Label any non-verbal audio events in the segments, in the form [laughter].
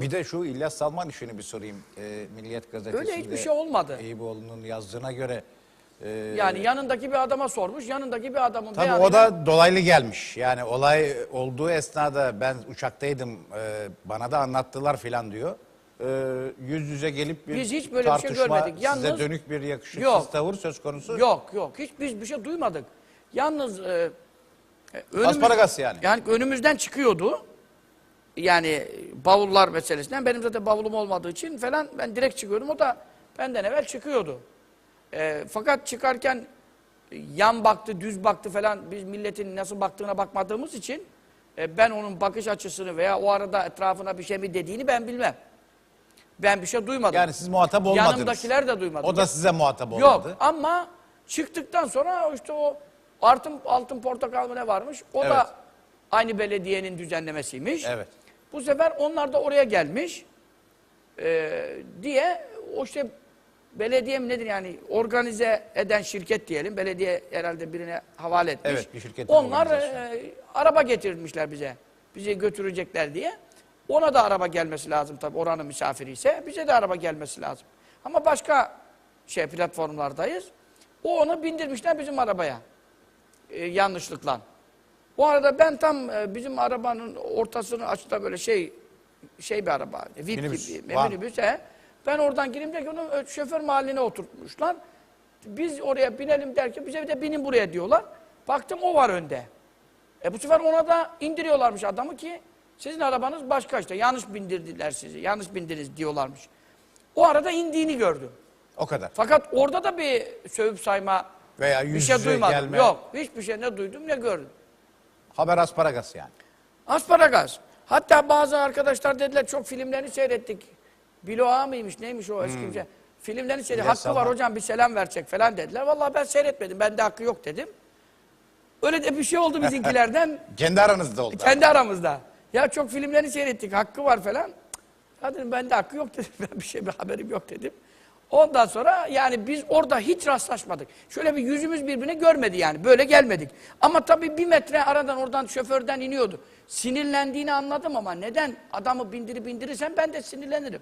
Bir de şu İlyas Salman işini bir sorayım. Ee, Milliyet Gazetesi'nde. Öyle hiçbir şey olmadı. Eyüboğlu'nun yazdığına göre. e, Yani yanındaki bir adama sormuş, yanındaki bir adamın Tabii beyanıyla- o da dolaylı gelmiş. Yani olay olduğu esnada ben uçaktaydım e, bana da anlattılar filan diyor. E, yüz yüze gelip bir Biz hiç böyle bir şey tartışma, görmedik. Yalnız- size dönük bir yakışıksız Yok. tavır söz konusu. Yok yok hiç biz bir şey duymadık. Yalnız e, e, önümüz- Asparagas yani. Yani önümüzden çıkıyordu. Yani bavullar meselesinden benim zaten bavulum olmadığı için falan ben direkt çıkıyordum. O da benden evvel çıkıyordu. E, fakat çıkarken yan baktı, düz baktı falan biz milletin nasıl baktığına bakmadığımız için e, ben onun bakış açısını veya o arada etrafına bir şey mi dediğini ben bilmem. Ben bir şey duymadım. Yani siz muhatap olmadınız. Yanımdakiler de duymadı. O da size muhatap olmadı. Yok ama çıktıktan sonra işte o altın, altın portakal mı ne varmış? O Evet. da aynı belediyenin düzenlemesiymiş. Evet. Bu sefer onlar da oraya gelmiş ee, diye o işte belediye mi nedir yani organize eden şirket diyelim. Belediye herhalde birine havale etmiş. Evet, bir şirketin Onlar e, araba getirmişler bize. Bizi götürecekler diye. Ona da araba gelmesi lazım tabii oranın misafiri ise. Bize de araba gelmesi lazım. Ama başka şey platformlardayız. O onu bindirmişler bizim arabaya. E, yanlışlıkla. O arada ben tam e, bizim arabanın ortasını açta böyle şey şey bir araba. VIP Minibüs, gibi. van. Minibüs, he. Ben oradan gireyim derken onu şoför mahalline oturtmuşlar. Biz oraya binelim derken bize bir de binin buraya diyorlar. Baktım o var önde. E bu sefer ona da indiriyorlarmış adamı ki sizin arabanız başka işte. Yanlış bindirdiler sizi. Yanlış bindiniz diyorlarmış. O arada indiğini gördüm. O kadar. Fakat orada da bir sövüp sayma Veya bir yüz şey yüze duymadım. gelme. Yok. Hiçbir şey ne duydum ne gördüm. Haber asparagas yani. Asparagas. Hatta bazı arkadaşlar dediler çok filmlerini seyrettik. Biloğa mıymış neymiş o eski bir şey. Filmlerini seyrettik. Hakkı var hocam bir selam verecek falan dediler. Vallahi ben seyretmedim. Bende hakkı yok dedim. Öyle de bir şey oldu bizimkilerden. [laughs] Kendi aranızda oldu. kendi aramızda. Ya çok filmlerini seyrettik. Hakkı var falan. Ya dedim bende hakkı yok dedim. [laughs] Ben bir şey bir haberim yok dedim. Ondan sonra yani biz orada hiç rastlaşmadık. Şöyle bir yüzümüz birbirine görmedi yani. Böyle gelmedik. Ama tabii bir metre aradan oradan şoförden iniyordu. Sinirlendiğini anladım ama neden adamı bindirip bindirirsen ben de sinirlenirim.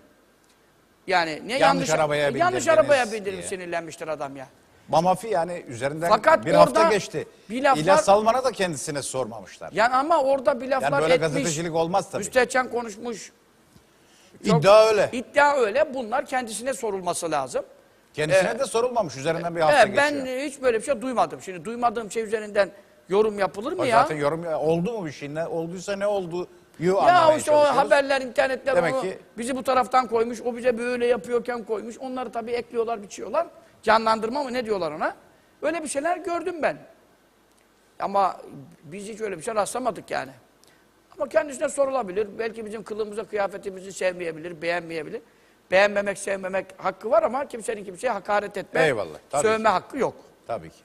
Yani ne yanlış, arabaya yanlış bindirdiniz arabaya bindirip sinirlenmiştir adam ya. Mamafi yani üzerinden Fakat bir hafta geçti. bir laflar- İlyas Salman'a da kendisine sormamışlar. Yani ama orada bir laflar Yani böyle etmiş. gazetecilik olmaz tabii. Müstehcen konuşmuş. Çok- İddia öyle. İddia öyle. Bunlar kendisine sorulması lazım. Kendisine Evet. de sorulmamış. Üzerinden bir hafta Evet, ben geçiyor. hiç böyle bir şey duymadım. Şimdi duymadığım şey üzerinden yorum yapılır mı O ya? Zaten yorum oldu mu bir şey? Ne olduysa ne oldu? Ya işte o haberler, internetler Demek onu ki- bizi bu taraftan koymuş, o bize böyle yapıyorken koymuş. Onları tabii ekliyorlar, biçiyorlar. Canlandırma mı ne diyorlar ona? Öyle bir şeyler gördüm ben. Ama biz hiç öyle bir şey rastlamadık yani. Ama kendisine sorulabilir. Belki bizim kılığımıza, kıyafetimizi sevmeyebilir, beğenmeyebilir. Beğenmemek, sevmemek hakkı var ama kimsenin kimseye hakaret etme, Eyvallah, tabii sövme hakkı yok. Tabii ki.